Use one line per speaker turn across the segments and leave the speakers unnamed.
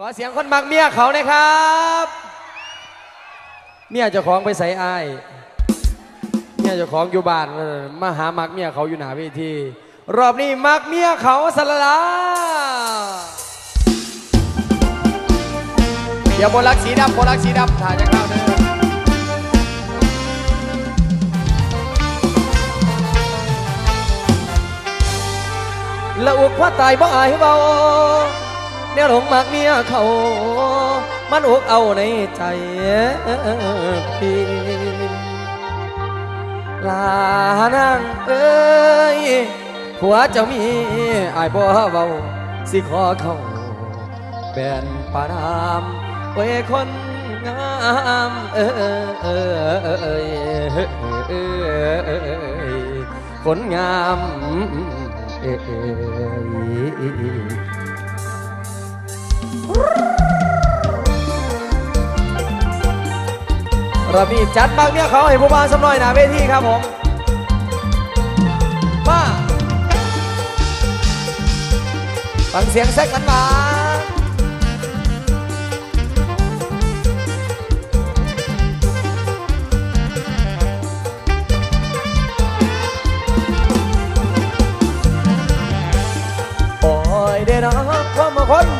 ขอเสียงคนมักเมียเขานะครับ เมียเจ้าของไปใส่อายเมียเจ้าของอยู่บ้านมาหามักเมียเขาอยู่หนาเวทีรอบนี้มักเมียเขาสละลาเดี๋ยวโบลักสีดำโบลักสีดำถ่ายจะเข้าเด้อละอุกว่าตายบ่อายเบา เนี่ยหลงมักเมียเขา มันอกเอาในใจพี่ลานางเอ้ยผัวเจ้ามีอายบ่เบาสิขอเขาเป็นปานามเว้ยคนงามเอ้ยเอ้ยเอ้ยเอ้ยเอ้ยคนงามเอ้ย เรามีจัดมางเนี่ยเขาเห้ผู้บ้านสำน้อยหนาเวทีครับผมมาฟังเสียงแซกกันมา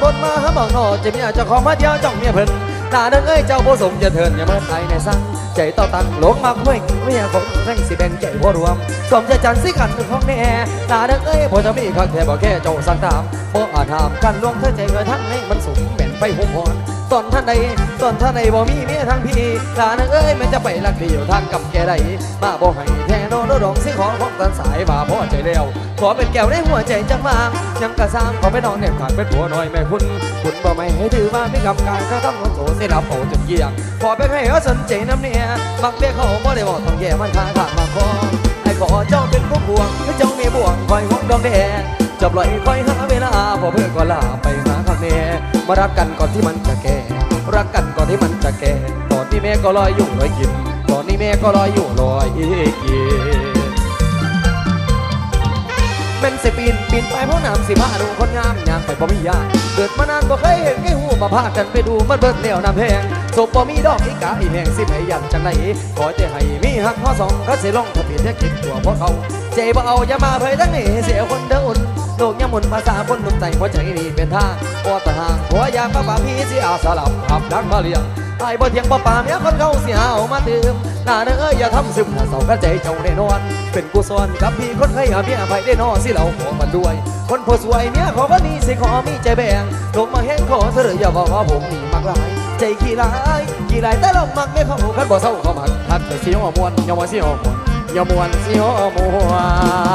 คนมาหาบอกนอจะมีอาจจะขอมาเดียวจ้องเมียเพิ่นตาเดินเอ้ยเจ้าผู้สมจะเถินอย่าเมื่อไทยในสั่งใจต่อตังหลงมากห้วยเมียของแร่งสิแบ่งใจหัวรวมสมจะจันสิกันของแน่ตาเดินเอ้ยพอจะมีข้าแค่บอกแค่เจ้าสั่งตามบ่อาจถามกันลวงเธอใจเธอทั้งในมันสูงแบ่นไปหัวพร ตอนท่านใดตอนท่านใดบ่มีเมียทางพี่ตาเดินเอ้ยมันจะไปลักเดียวทางกับแกใดมาบ่ให้แท้โนโนดองสิขอของตันสายมาพ่อใจแล้วขอเป็นแก้วในหัวใจจังมางยังกระซ้างขอไปนอนเน็บขาดเป็นผัวน้อยแม่คุณคุณบ่ไม่ให้ถือว่าไม่กำการกระทำของโตเสียดับโอจนเกี่ยงขอเป็นให้เขาสนใจน้ำเนี่ยบักเบี้ยเขาบ่ได้บอกต้องแย่มันทางขาดมาคอไอ้ขอเจ้าเป็นผู้บวงให้เจ้ามีบ่วงคอยห้องดองแดงจะปล่อยคอยหาเวลาพอเพื่อก็ลาไปหาข้างแน่มารักกันก่อนที่มันจะแก่ รักกันก่อนที่มันจะแก่ตอนนี้แม่ก็ลอยอยู่ลอยกินตอนนี้แม่ก็ลอยอยู่ลอยกินเป็นสิปีนปีนไปเพราะน้ำสิมาดูคนงามยางไปบ่มีญาติเกิดมานานบ่เคยเห็นไอ้หูมาพากันไปดูมันเบิดแล้วน้ำแพงศพบ่มีดอกอีกาอีแหงสิไปยันจังไหนขอจะให้มีหักข้อสองก็สิลงทะเบียนจะคิดตัวเพวกเขาใจบ่เอาอย่ามาเผยทั้งนี้เสียคนเดิน โลกยังหมุนภาษาคนหนุ่มใจหัวใจนี่เป็นทางบ่ตะห่างหัวยางป้าป่าพี่สิอาสาลับขับดังมาเลี้ยงไอ้บ่เทียงบ่ป่าเมียคนเขาเสียเอามาดื่มหน้าเด้ออย่าทำซึมหน้าเศร้ากระใจเจ้าแน่นอน เป็นกุศลกับพี่คนเคยเอาเมียไปได้นอสิเราขอมันด้วย คนผู้สวยเมียขอวันนี้สิขอมีใจแบ่งลงมาแห้งขอเธออย่าบอกว่าผมนี่มักหลายใจขี้ร้ายขี้ร้ายแต่เรามักไม่เข้าคันบ่เศร้าเขามักทักแต่สิหัวมวนอย่ามาสิหัวมวนอย่ามวนสิหัวมว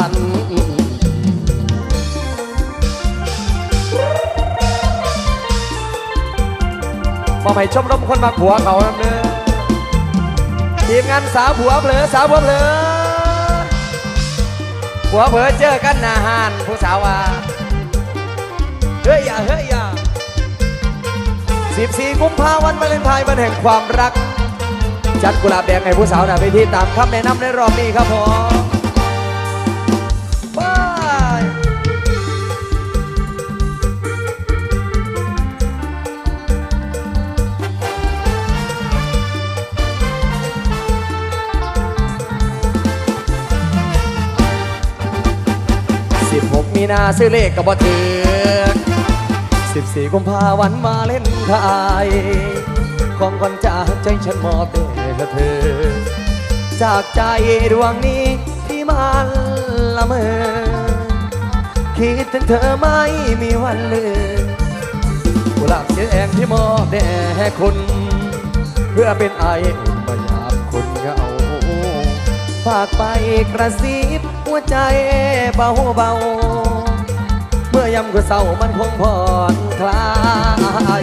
น มาให้ชมรมคนมักผัวเขานำเด้อทีมงานสาวผัวเผลอสาวผัวเผลอผัวเผลอเจอกันนาหานผู้สาวว่าเฮ้ยอย่าเฮ้ยอย่าสิบสี่กุมภาวันวาเลนไทน์วันแห่งความรัก จัดกุหลาบแดงให้ผู้สาวหน้าเวทีตามคำแนะนำในรอบนี้ครับผม นาซื้อเลขกับบ่ถือสิบสี่กุมภาวันมาเล่นไทยของคนจากใจฉันมอบเด้เธอ จากใจดวงนี้ที่มันละเมอคิดถึงเธอไม่มีวันลืมกุหลาบสียแดงที่มอบแด่คุณ เพื่อเป็นไออุ่นมายามคนเหงาฝากไปกระซิบหัวใจเบาเบา ๆเมื่อยำก็เศร้ามันคงผ่อนคลา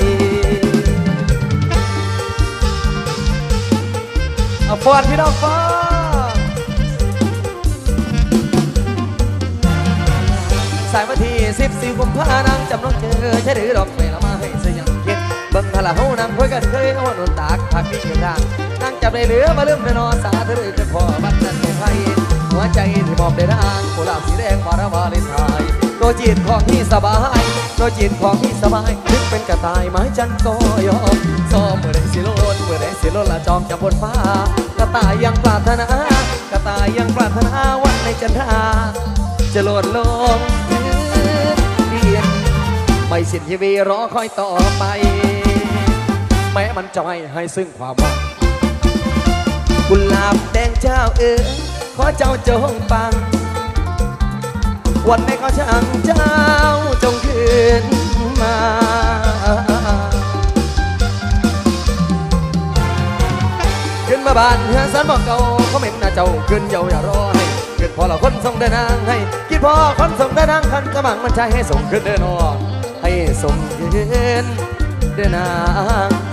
ยเอาฟอนพี่น้องฟอนสายวันที่สิบสี่กุมภานังจำน้องเจอใช่หรือดอกเวลามาให้เสียยังคิดบิ่งทะละเฮานำคุยกันเคยเอาหนุนตากผักมีอยู่ทางนั่งจับได้เหลือมาลืมไปนอนสาเธอกันพอบัดนั้นไม่ไพ่หัวใจที่มอบได้ทางกุหลาบสีแดงวาราวาเลนไทย จิตของพี่สบายโดยจิตของพี่สบายนึกเป็นกระต่ายไม้จันก็ยอมซ้อมเมื่อไรสิโลนเมื่อไรสิโลนละจอมจากบนฟ้ากระต่ายยังปรารถนากระต่ายยังปรารถนาวันในจันทราจะโลดลงเรียนไม่สิ้นชีวิตรอคอยต่อไป แม้มันจะไม่ให้ซึ่งความหวังกุหลาบแดงเจ้าเอ๋ยขอเจ้าจงปัง วันไหนก็ช่างเจ้าจงคืนมา ขึ้นมาบ้านเฮือนสันบอกเก่าเขาเหม็นหน้าเจ้าขึ้นเยาอย่ารอให้ขึ้นพอเราคนส่งเดินทางให้คิดพอคนส่งเดินทางคันกระบังมันใช่ให้ส่งขึ้นเดินอนให้ส่งขึ้นเดินทาง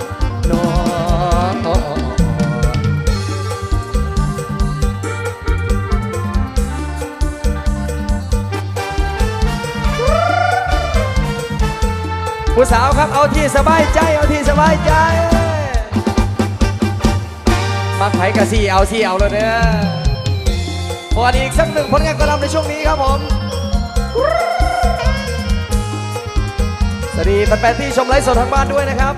ผู้สาวครับเอาที่สบายใจเอาที่สบายใจมักไผ่กะซี่เอาซี่เอาเลยเด้อพอดีอีกสักหนึ่งผลงานกระลำในช่วงนี้ครับผมสวัสดีแฟนๆที่ชมไลฟ์สดทางบ้านด้วยนะครับ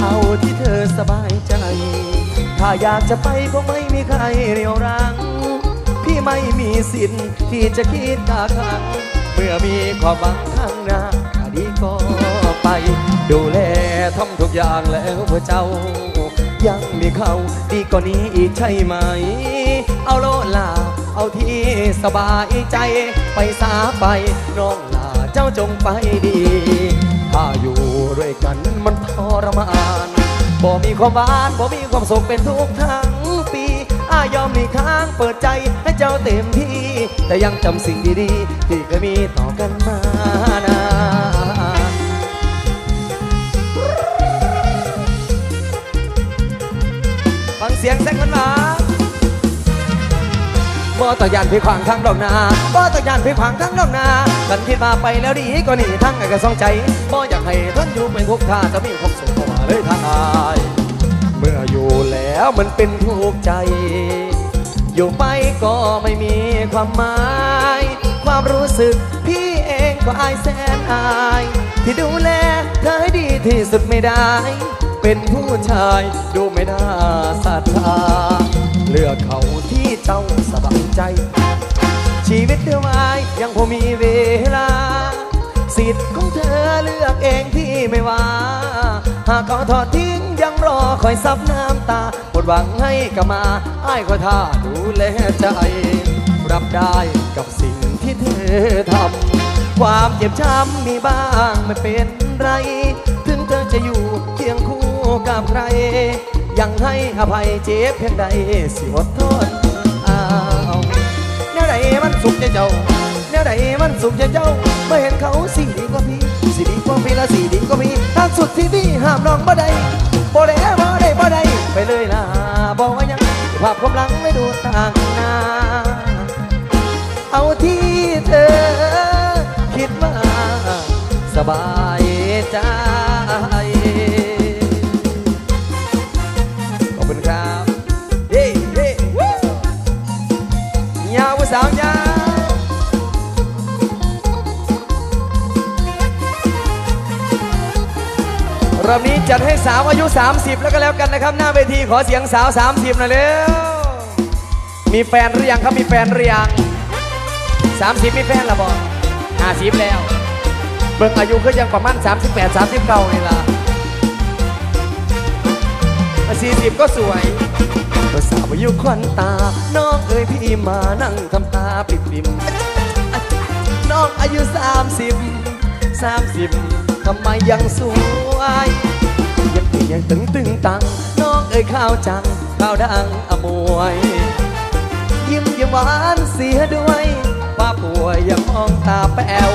เอาที่เธอสบายใจ ถ้าอยากจะไปก็ไม่มีใครเรียวรัง พี่ไม่มีสิทธิ์ที่จะคิดกาครั้ง เมื่อมีความหวังข้างหน้าดีก็ไป ดูแลทำทุกอย่างแล้วพ่อเจ้า ยังมีเขาดีกว่านี้อีกใช่ไหม เอาโลดลา เอาที่สบายใจไปสาไปน้องลาเจ้าจงไปดี ถ้าอยู่ด้วยกันมันทรมานบ่มีความหวานบ่มีความสุขเป็นทุกทั้ง อายอมมีค้างเปิดใจให้เจ้าเต็มที่ แต่ยังจำสิ่งดีๆ ที่เคยมีต่อกันมานานฟังเสียงแซกกันมาบ่ต้อยานพี่ขวางข้างดอกนาบ่ต้อยานพี่ขวางข้างดอกนากันคิดมาไปแล้วดีก็หนีทั้งไอ้กระสองใจบ่อยากให้ท่านอยู่เป็นทุกข์ท่าจะมีความสุขเข้ามาเลยท่างอา แล้วมันเป็นทุกข์ใจ อยู่ไปก็ไม่มีความหมาย ความรู้สึกพี่เองก็อายแสนอาย ที่ดูแลเธอให้ดีที่สุดไม่ได้ เป็นผู้ชายดูไม่น่าศรัทธาเลือกเขาที่เจ้าสบายใจ ชีวิตเธอไว้ยังพอมีเวลา สิทธิ์ของเธอเลือกเองพี่ไม่ว่า หากเขาทอดทิ้ง คอยซับน้ำตาหมดหวังให้กลับมาอ้ายขอท่าดูแลใจ รับได้กับสิ่งที่เธอทำความเจ็บช้ำมีบ้างไม่เป็นไร ถึงเธอจะอยู่เคียงคู่กับใคร ยังให้อภัยเจ็บเพียงใดสิอดทนเอาแนวไหนมันสุขใจเจ้าแนวไหนมันสุขใจเจ้าไม่เห็นเขาสีดีกว่าพี่สีดีกว่าพี่และสีดีกว่าพี่ทางสุดที่พี่ห้ามน้องบ่ได้ บ่ได้บ่ได้บ่ได้ไปเลยนะบอกว่ายังภาพความหลังไม่ดูต่างนาเอาที่เธอคิดว่าสบายใจ รอบนี้จัดให้สาวอายุ 30 แล้วก็แล้วกันนะครับ หน้าเวทีขอเสียงสาว 30หน่อยเร็วมีแฟนหรือยังครับมีแฟนหรือยัง 30 มีแฟนหรือบ่50 แล้ว เบิ่งอายุก็ยังประมาณ 38 39นี่ล่ะมา40 ก็สวยภาษาวายุควันตา น้องเอ๋ยพี่มานั่งทำตาปิดปิม น้องอายุสามสิบสามสิบทำไมยังสวย ยังตึงยังตึงตึงตังน้องเอ๋ยข้าวจังข้าวดังอมวย ยิ้มยิ้มหวานเสียด้วยป้าป่วยยังมองตาแป๋ว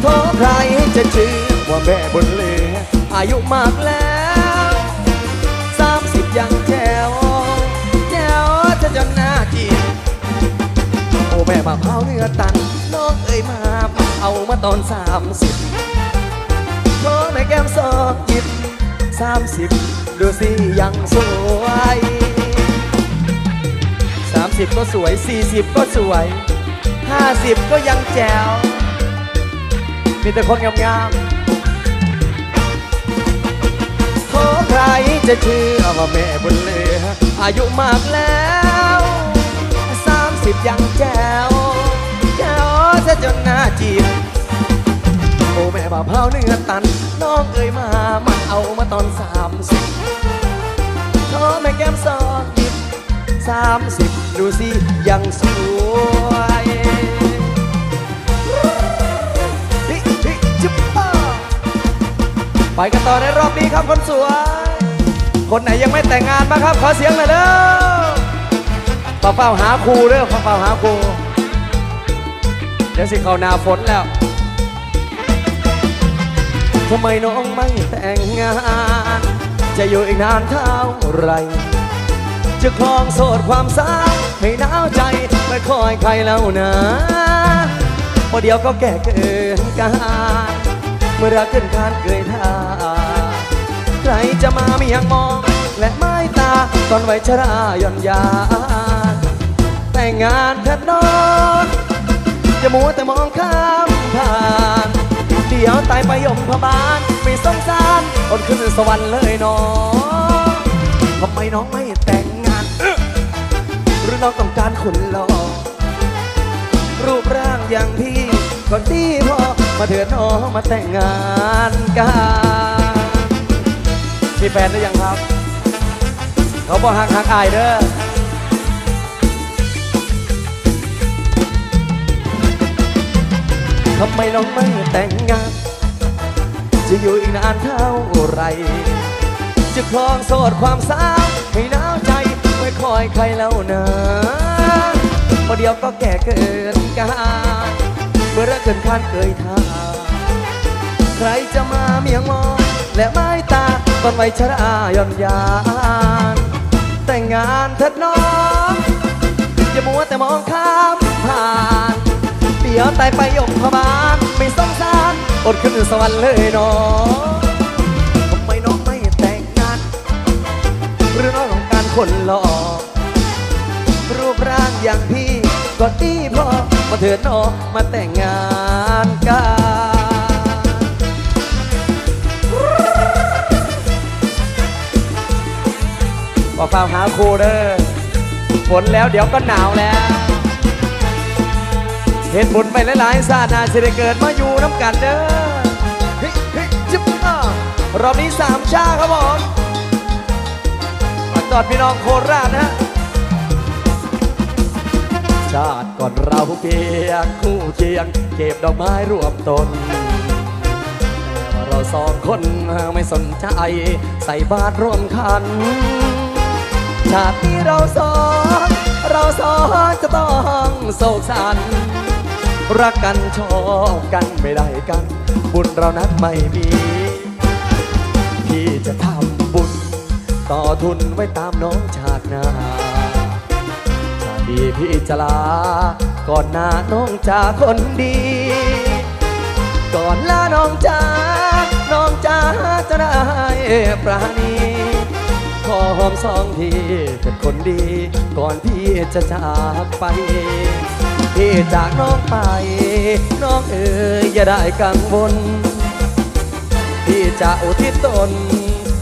โทษใครจะชื่อว่าแม่บนเลอายุมากแล้วสามสิบยังแจ๋วแจ๋วจะจนหน้ากินโอ้แม่มาเผาเนื้อตันน้องเอ้ยมาเอามาตอนสามสิบ แม่แก้มซอกหยิบสามสิบดูสิยังสวยสาม30ก็สวย40ก็สวย50ก็ยังแจ๋วมีแต่คนงามๆขอใครจะเชื่อว่าแม่บุญเลืออายุมากแล้ว30ยังแจ๋วแจ๋วซะจนหน้าจีบ แม่บ่าวเผาเนื้อตัน น้องเอ่ยมามันเอามาตอนสามสิบขอแม่แก้มซอนดิบสามสิบดูสิยังสวยฮิฮิจุ๊บอ้าไปกันต่อในรอบนี้ครับคนสวย คนไหนยังไม่แต่งงานมางครับ ขอเสียงหน่อยเด้อเฝ้าหาครูเด้อเฝ้าหาครูเดี๋ยวสิเขานาฝนแล้ว ทำไมน้องไม่แต่งงาน จะอยู่อีกนานเท่าไร จะคลองโสดความสาวให้หนาวใจไม่คอยใครแล้วนะพอเดียวก็แก่เกินการเมื่อรักขึ้นคานเกยท่าใครจะมามียังมอง และไม้ตาตอนไว้ชราย่อนยานแต่งงานเถิดน้องอย่ามัวแต่มองข้ามผ่าน เดี๋ยวตายไปยมพบาลไม่สงสารอดขึ้นสวรรค์เลยน้องทำไมน้องไม่แต่งงาน หรือน้องต้องการคนหล่อรูปร่างอย่างพี่ก่อนที่พอมาเถิดน้องมาแต่งงานกันมีแฟนหรือยังครับ เขาบอกหักหักอายเด้อ ทำไมน้องไม่แต่งงาน จะอยู่อีกนานเท่าไร จะคลองโสดความสาวให้หนาวใจไม่คอยใครแล้วนะพอเดียวก็แก่เกินกาเมื่อรักเกินคานเกยทาใครจะมาเมียงมองและไม้ตาตอนไว้ชราย่อนยานแต่งงานเถิดน้องอย่ามัวแต่มองข้ามผ่าน ยวตายไปยมพบาลไม่สงสารอดขึ้นสวรรค์เลยน้องทำไมน้องไม่แต่งงาน หรือน้องต้องการคนหล่อรูปร่างอย่างพี่ก็ดีพอมาเถิดน้องมาแต่งงานกันบอกฟังหาครูเด้อฝนแล้วเดี๋ยวก็หนาวแล้ว เห็นบุญไปหลายๆชาตินาจะได้เกิดมาอยู่น้ำกันเด้อเฮ้ยเฮ้ยจิบอ่ารอบนี้สามชาครับผมมาตอดพี่น้องโคราชนะฮะชาติก่อนเราเพียงคู่เคียง เก็บดอกไม้รวมตนแต่ว่าเราสองคนไม่สนใจ ใส่บาตรร่วมคัน ชาติที่เราสอง เราสองจะต้องโศกสัน รักกันชอบกันไม่ได้กัน บุญเรานั้นไม่มี พี่จะทำบุญ ต่อทุนไว้ตามน้องชาติหน้าชาติดีพี่จะลา ก่อนหน้าน้องจาคนดี ก่อนลาน้องจาน้องจาจะได้ปราณีขอหอมสองทีเป็นคนดี ก่อนพี่จะจากไป พี่จากน้องไป น้องเอ๋ยอย่าได้กังวล พี่จะอุทิศตน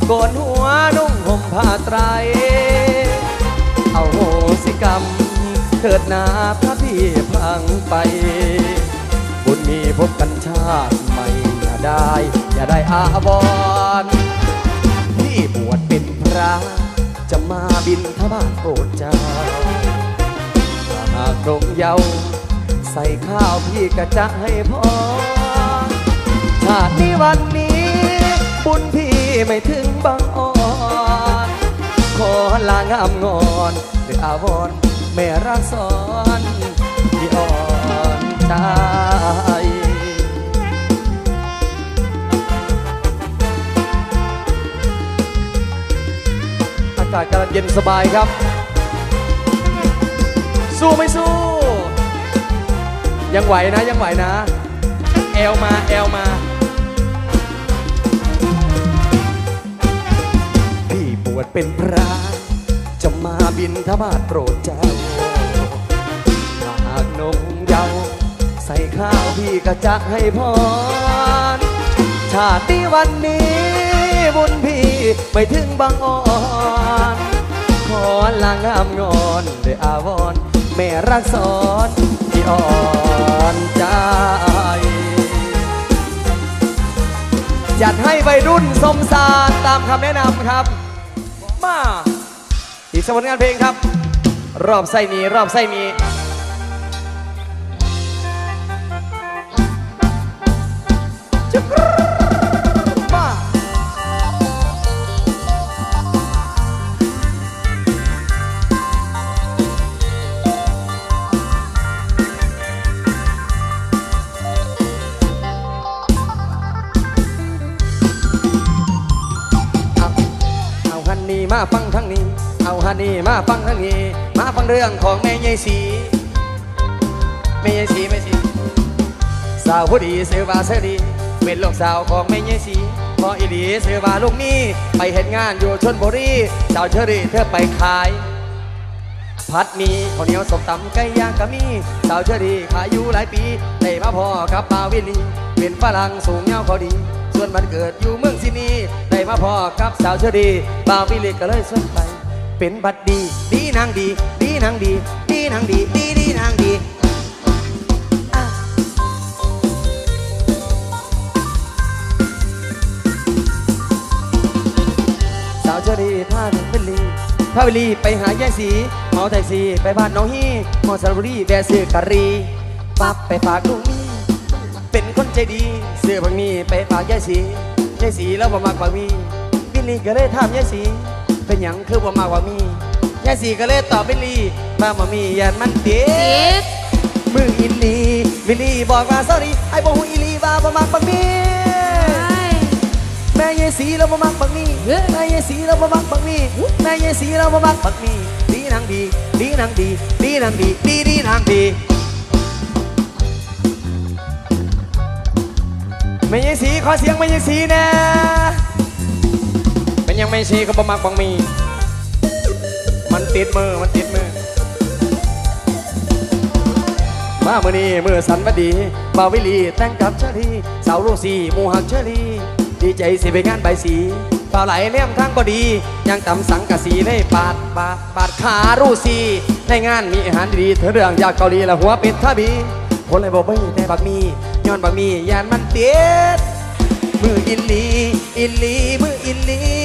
โกนหัวนุ่งห่มผ้าไตร เอาโหสิกรรม เถิดนาถ้าพี่พังไป บุญมีพบกันชาติใหม่อย่าได้ อย่าได้อาวรพี่บวชเป็นพระ จะมาบินทบาทโปรดเจ้าหากตรงเยาว์ ส่ข้าวพี่ก็จะให้พอชาตินี้วันนี้ บุญพี่ไม่ถึงบางอ่อนขอลางามงอนหรืออาวรแม่รักสอนที่อ่อนใจอากาศกำลังเย็นสบายครับ สู้ไม่สู้ ยังไหวนะยังไหวนะแอลมาแอลมาพี่บวชเป็นพระจะมาบินทบาทโปรดเจ้าจากนมเยาวใส่ข้าวพี่ก็จะให้พรชาติวันนี้บุญพี่ไม่ถึงบางอ่อนขอลางามงอนด้วยอาวรณ์แม่รักสอน ที่อ่อนใจ จัดให้วัยรุ่นสมสารตามคำแนะนำครับ มา อีกสมผลงานเพลงครับ รอบไส้มีรอบไส้มี มาฟังทั้งนี้มาฟังเรื่องของแม่ยายสีแม่ยายสีแม่สีสาวผู้ดีเสือว่าเสือดีเป็นลูกสาวของแม่ยายสีพออีหลีเสือว่าลูกนี้ไปเห็นงานอยู่ชนบุรีสาวเชอรี่เธอไปขายพัดหมีข้าวเหนียวสมตำไก่ย่างกะมีสาวเชอรี่ขายอยู่หลายปีได้มาพอกับปาวิลีเป็นฝรั่งสูงเงาเขาดี ส่วนมันเกิดอยู่เมืองซินีได้มาพอกับสาวเชอรี่ปาวิลีก็เลยสนไป เป็นบัดดี ดีนางดี ดีนางดี ดีนางดี ดีดีนางดีอะสาวเชอรี่พาหนึ่งเป็นลีพาวิลีไปหายายสีเมาแท็กซี่ไปบ้านน้องฮีมอสระบุรีแวะซื้อกะหรีปั๊บไปฝากลุงมีเป็นคนใจดีเสื้อผักมีไปฝากยายสียายสีแล้วบ่มากกว่ามีวิลลีก็เลยถามยายสี เป็นหยังคือบ่มากกว่ามียายสีก็เลยตอบวิลลีว่าบ่มียันมันเด็ดมืออินลีวิลลีบอกว่า sorry ไอ้บ่ฮู้อีหลีว่าบ่มากกว่ามีแม่ยายสีเราบ่มักบักนี่แม่ยายสีเราบ่มักบักนี่แม่ยายสีเราบ่มักบักนี่ดีนางดี ดีนางดี ดีนางดี ดีดีนางดีแม่ยายสีขอเสียงแม่ยายสีแน่เป็น ยังแม่ยายสีก็บมักบักมี มันติดมือ มันติดมือ มาเมื่อนี้เมื่อสันวดีบาวิลีแต่งกับเชอรี่สาวโรสีหมูหักเชอรี่ดีใจสิไปงานใบสีเปล่าไหลเลี่ยมทางก็ดี ยังตำสังกะสีเลยปาดปาดปาดขารูสีในงานมีอาหารดีๆเธอเรื่องอยากเกาหลีและหัวเป็ดท่าบีคนเลยบอกไม่แต่บักมีย้อนบักมียานมันเตียดมืออินลีอินลีมืออินลี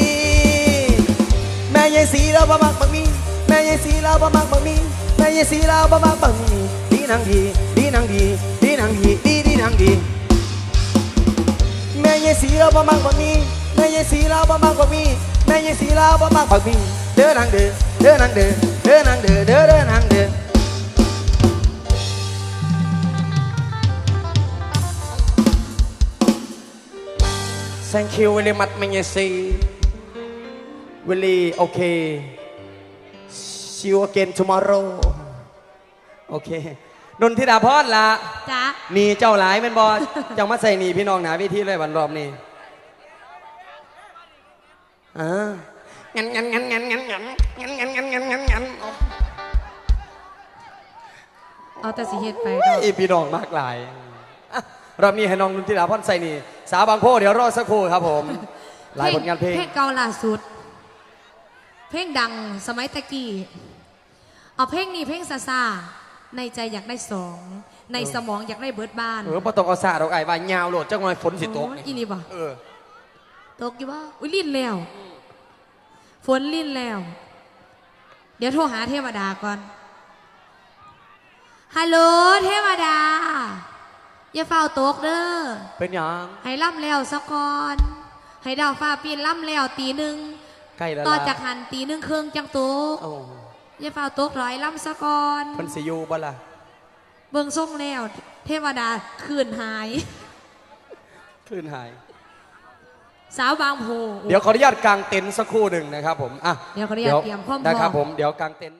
ยายสีเราบ่มักบักมีแม่ยายสีเราบ่มักบักมีแม่ยายสีเราบ่มักบักมีดีนางดีดีนางดีดีนางดีดีดีนางดีแม่ยายสีเราบ่มักบักมีแม่ยายสีเราบ่มักบักมีแม่ยายสีเราบ่มักบักมีเด้อนางเด้อเด้อนางเด้อเด้อนางเด้อเด้อเด้อนางเด้อ Thank you very much แม่ยายสี really okay see you again tomorrow โอเคนนทิดาพรละ
จ๊ะ
หนีเจ้าหลายเป็นบอเจ้ามาใส่หนีพี่น้องหนาวิธีเลยวันรอบนี้อ่างั้นงั้นงั้นงั้นงั้นงั้นงั้นงั้นงั้นงั้นงั้นงั้น
เอาแต่สิเฮ็ดไปดอก
อีพี่น้องมากหลายอะรอบนี้ให้น้องนนทิดาพรใส่หนีสาวบางโพเดี๋ยวรอสักครู่ครับผม หลายผลงานเพลง
เพลงเก่าล่าสุด เพลงดังสมัยตะกี้ เอาเพลงนี้เพลงซาซาในใจอยากได้สอง ในสมองอยากได้เบิร์ดบ้าน
เออปต้องเอาสาดเอาไอ้ว่ายาวโหลดจังหน่อยฝนสิตก
โอ้ยอีนี่บ่
เออ
ตกอยู่ว่าอุ้ยลิ้นแล้ว ฝนลิ้นแล้ว เดี๋ยวโทรหาเทวดาก่อนฮัลโหลเทวดา อย่าเฝ้าตกเด้อ
เป็นหยัง
ให้ล่ำแล้วสักก่อน ให้ดาวฟ้าปีนล่ำแล้วตีหนึ่ง
ใกล้แล้ว
ต่อ
ล่ะ
จากหันตีหนึ่งครึ่งจังตก
โอ้
อย่าเฝ้าตกร้อยล่ำสักก่อน
เพิ่นสิอยู่บ่ล่ะ
เบิ่งส่งแล้ว เทวดาคืนหาย
คลื่นหาย
สาวบางโพ
เดี๋ยวขออนุญาตกางเต็นท์สักครู่หนึ่งนะครับผมอะ
เดี๋ยวขออนุญาตเตรียมความพร้อม
นะครับผมเดี๋ยวกางเต็นท์